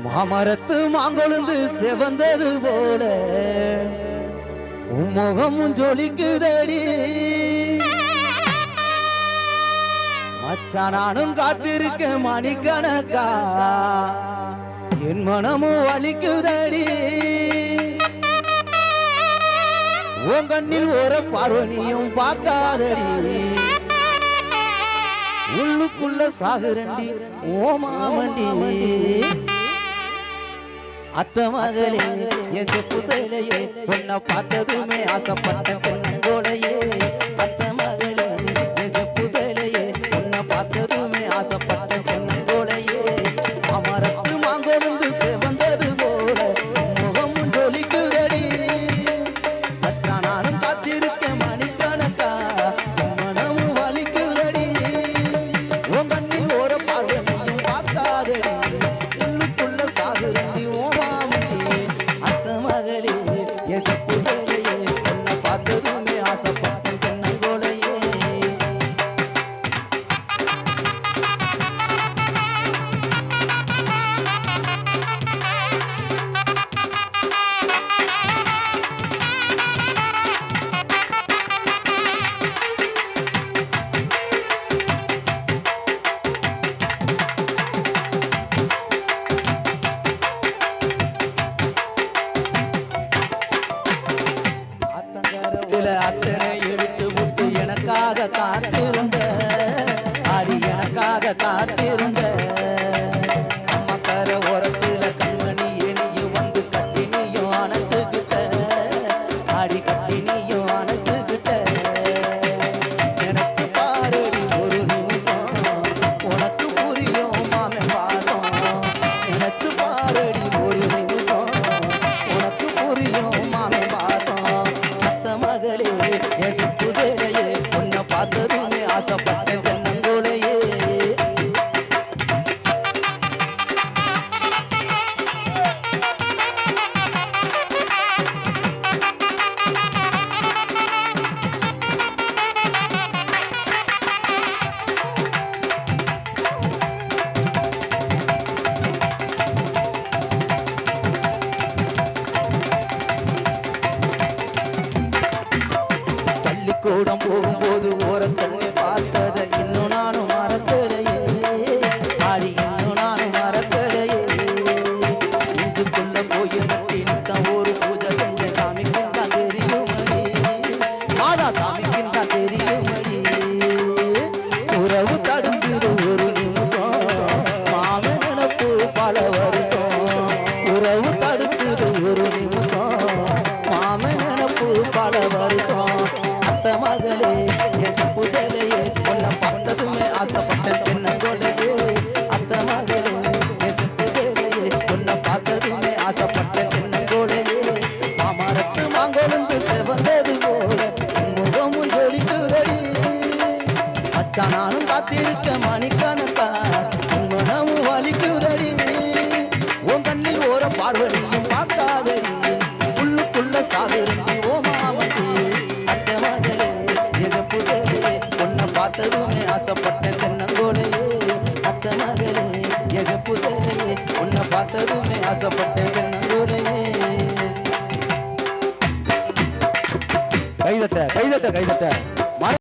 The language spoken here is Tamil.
மாமரத்து மாங்கொழுந்து செவந்தது போல. உம்முகமும் ஜொலிக்குதடி மச்சா நானும் காத்திருக்க மணிக்கணக்கா. என் மனமும் வலிக்குதடி உன் கண்ணில் ஒரு பார்வனியும் பார்க்காதடி. உள்ளுக்குள்ள சாகுரண்டி ஓ மாமண்டி. அத்த மகளே என் செப்பு செயலையே உன்னை பார்த்ததுமே ஆசைப்பட்ட ஆத்தங்கரவுல அத்தனை எடுத்து விட்டு எனக்காக காத்திருந்த அடி எனக்காக காத்திருந்த. கூடம் போகும்போது ஓரக்கண்ணை பார்த்ததை இன்னும் நானும் மறக்கலையே. ஆடி இன்னும் நானும் மறக்கலையே. இன்றுக்குள்ள ஒரு பூஜை செஞ்ச சாமிக்கு தான் தெரியும் மாதா சாமிக்கு தான் தெரியும் உறவு தடுக்குது நானும் காத்திருக்க மணிக்கணக்கா. உன் வலிக்குதடி. உன் கண்ணில் ஓர பார்வதியும் பார்க்காதடி. உள்ளுக்குள்ள சாகுறடி ஓ மாமதி. அத்த மகளே எசப்பு சேலையே உன்னை பார்த்ததுமே ஆசைப்பட்ட தென்னங்கோலையே. அத்த மகளே எசப்பு சேலையே உன்னை பார்த்ததுமே ஆசைப்பட்ட தென்னங்கோலையே. கைதட்ட கைதட்ட கைதட்ட